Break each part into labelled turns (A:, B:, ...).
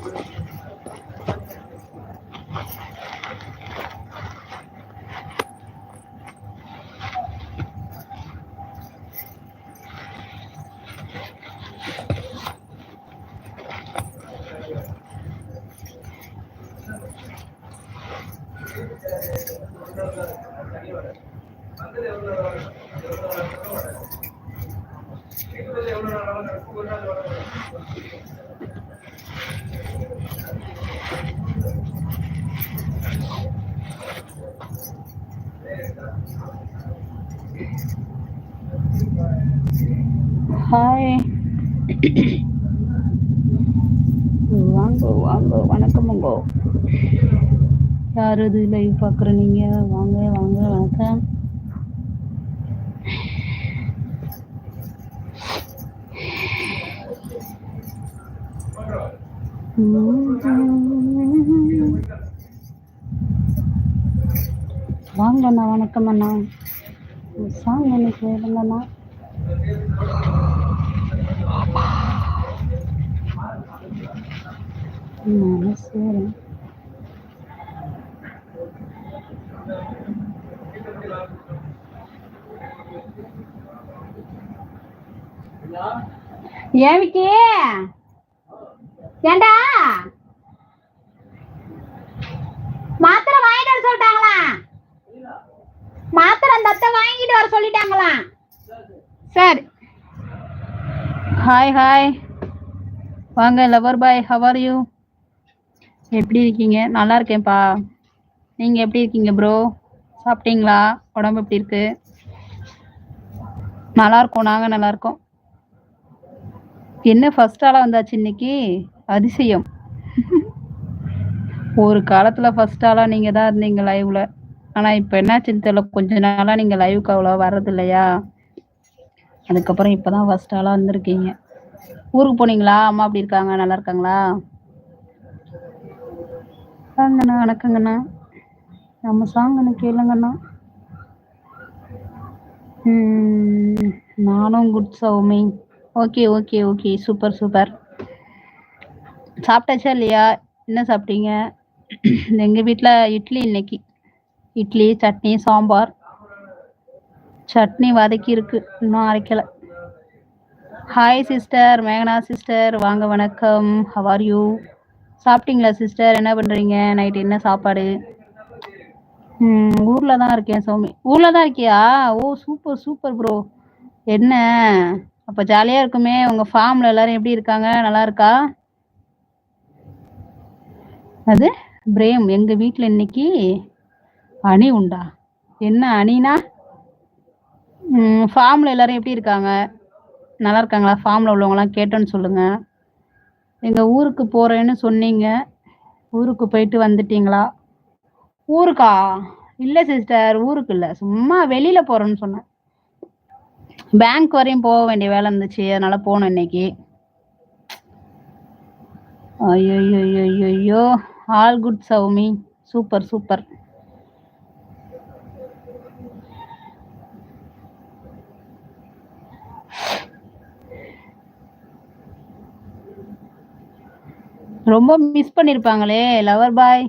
A: Gracias. Hi வாங்க வாங்க வணக்கமுங்கோ யார் இது லைவ் பார்க்குற நீங்கள் வாங்க வாங்க வணக்கம் Mm-hmm. வாங்க அண்ணா வணக்கம் அண்ணா சாங் எனக்கு வேணுங்கண்ணா ஏவிக்கி ஏண்டா மாத்திரை வாங்கிட்டு சொல்லிட்டாங்களா மாத்திரை அந்த அத்தை வாங்கிட்டு வர சொல்லிட்டாங்களாம் சார் ஹாய் ஹாய் வாங்க லவர் பாய் ஹவர் யூ எப்படி இருக்கீங்க நல்லா இருக்கேன்ப்பா நீங்கள் எப்படி இருக்கீங்க ப்ரோ சாப்பிட்டீங்களா உடம்பு எப்படி இருக்கு நல்லா இருக்கோம் நாங்கள் நல்லா இருக்கோம் என்ன ஃபர்ஸ்ட் ஆளாக வந்தாச்சு இன்னைக்கு அதிசயம் ஒரு காலத்தில் ஃபர்ஸ்ட் ஆளாக நீங்கள் தான் இருந்தீங்க லைவ்ல ஆனா இப்ப என்னாச்சுன்னு தெரியல கொஞ்ச நாளா நீங்க லைவுக்கு அவ்வளோ வர்றது இல்லையா அதுக்கப்புறம் இப்பதான் ஃபர்ஸ்ட் ஆளா வந்திருக்கீங்க ஊருக்கு போனீங்களா அம்மா அப்படி இருக்காங்க நல்லா இருக்காங்களா வணக்கங்கண்ணா நம்ம சாங் எனக்கு கேளுங்கண்ணா நானும் good Soumi okay okay okay super super சாப்பிட்டாச்சா இல்லையா என்ன சாப்பிட்டீங்க எங்கள் வீட்டில் இட்லி இன்னைக்கு இட்லி சட்னி சாம்பார் சட்னி வதக்கி இருக்கு இன்னும் அரைக்கல ஹாய் சிஸ்டர் மேகனா சிஸ்டர் வாங்க வணக்கம் ஹவார் யூ சாப்பிட்டீங்களா சிஸ்டர் என்ன பண்றீங்க நைட் என்ன சாப்பாடு ஊர்ல தான் இருக்கேன் சோமி ஊர்ல தான் இருக்கியா ஓ சூப்பர் சூப்பர் ப்ரோ என்ன அப்ப ஜாலியா இருக்குமே உங்க ஃபார்ம்ல எல்லாரும் எப்படி இருக்காங்க நல்லா இருக்கா அது பிரேம் எங்க வீட்டுல இன்னைக்கு அணி உண்டா என்ன அணினா ஃபார்மில் எல்லாரும் எப்படி இருக்காங்க நல்லா இருக்காங்களா ஃபார்மில் உள்ளவங்களாம் கேட்டோன்னு சொல்லுங்கள் எங்கள் ஊருக்கு போகிறேன்னு சொன்னீங்க ஊருக்கு போயிட்டு வந்துட்டீங்களா ஊருக்கா இல்லை சிஸ்டர் ஊருக்கு இல்லை சும்மா வெளியில் போகிறோன்னு சொன்னேன் பேங்க் வரையும் போக வேண்டிய வேலை இருந்துச்சு அதனால் போகணும் இன்னைக்கு ஐயோ ஐயோ ஐயோ all good Soumi super super ரொம்ப மிஸ் பண்ணிருப்பாங்களே லவர் பாய்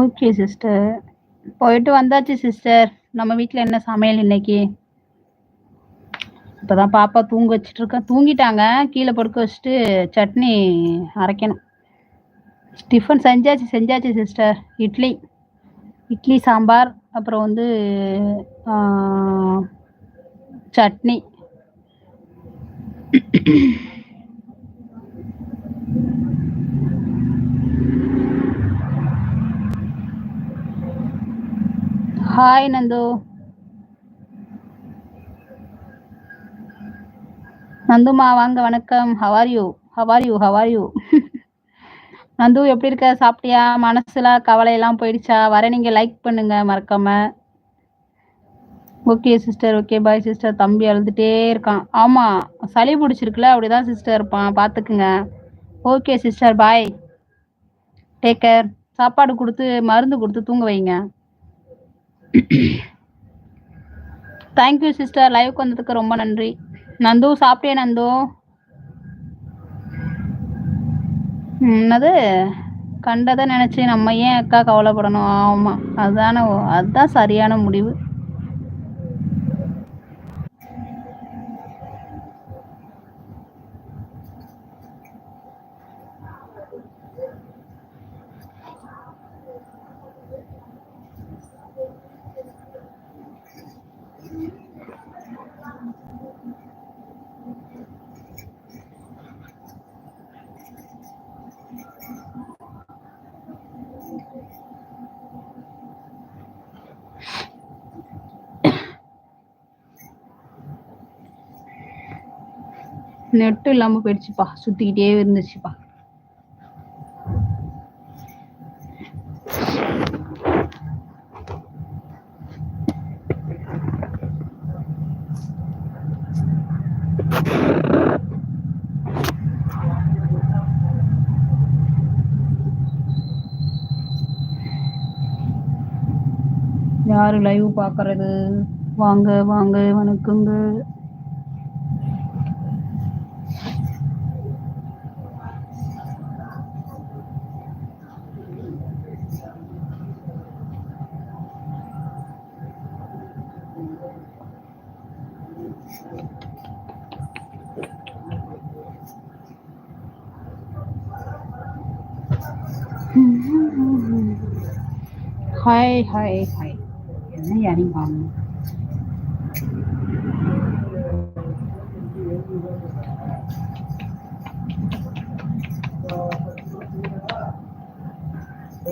A: ஓகே சிஸ்டர் போயிட்டு வந்தாச்சு சிஸ்டர் நம்ம வீட்டில் என்ன சமையல் இன்னைக்கு இப்போதான் பாப்பா தூங்க வச்சுட்டு இருக்கேன் தூங்கிட்டாங்க கீழே படுக்க வச்சுட்டு சட்னி அரைக்கணும் டிஃபன் செஞ்சாச்சு செஞ்சாச்சு சிஸ்டர் இட்லி இட்லி சாம்பார் அப்புறம் வந்து சட்னி ஹாய் நந்து நந்துமா வாங்க வணக்கம் how are you how are you how are you Nandu எப்படி இருக்க சாப்பிட்டியா மனசுல கவலை எல்லாம் போயிடுச்சா வர நீங்க லைக் பண்ணுங்க மறக்காம okay sister okay bye sister தம்பி அழுதுட்டே இருக்கான் ஆமா சளி பிடிச்சிருக்குல்ல அப்படிதான் சிஸ்டர் இருப்பான் பாத்துக்குங்க okay sister bye take care சாப்பாடு கொடுத்து மருந்து கொடுத்து தூங்க வைங்க தேங்க்யூ சிஸ்டர் லைவுக்கு வந்ததுக்கு ரொம்ப நன்றி நந்து சாப்பிட்டே நந்தும் என்னது கண்டதை நினச்சி நம்ம ஏன் அக்கா கவலைப்படணும் ஆமாம் அதுதானே அதுதான் சரியான முடிவு நெட்டும் இல்லாம போயிடுச்சுப்பா சுத்திக்கிட்டே இருந்துச்சுப்பா யாரு லைவ் பாக்குறது வாங்க வாங்க வணக்கங்க はいはいはい。ね、やりまん。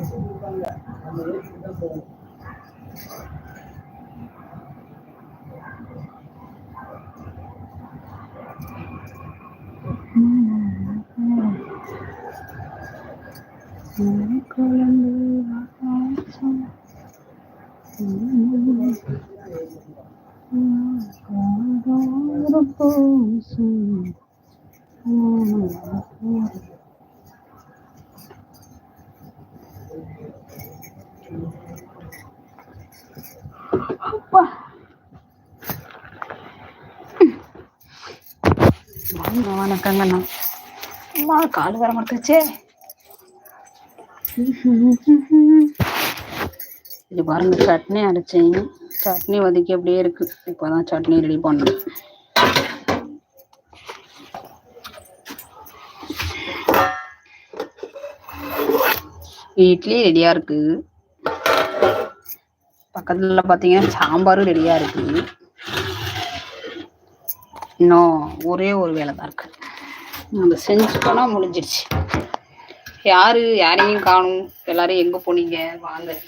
A: Thank you. வாங்க வணக்கங்கண்ணா அம்மா கால் வர மாட்டேச்சே இது பாருங்கள் சட்னி அரைச்சேன் சட்னி வதக்கி அப்படியே இருக்குது இப்போதான் சட்னி ரெடி பண்ணு இட்லி ரெடியாக இருக்குது பக்கத்தில் பார்த்தீங்கன்னா சாம்பாரும் ரெடியாக இருக்குது இன்னும் ஒரே ஒரு வேலை தான் இருக்குது நம்ம செஞ்சு போனால் முடிஞ்சிருச்சு யாரு யாரையும் காணும் எல்லாரும் எங்க போனீங்க வாங்க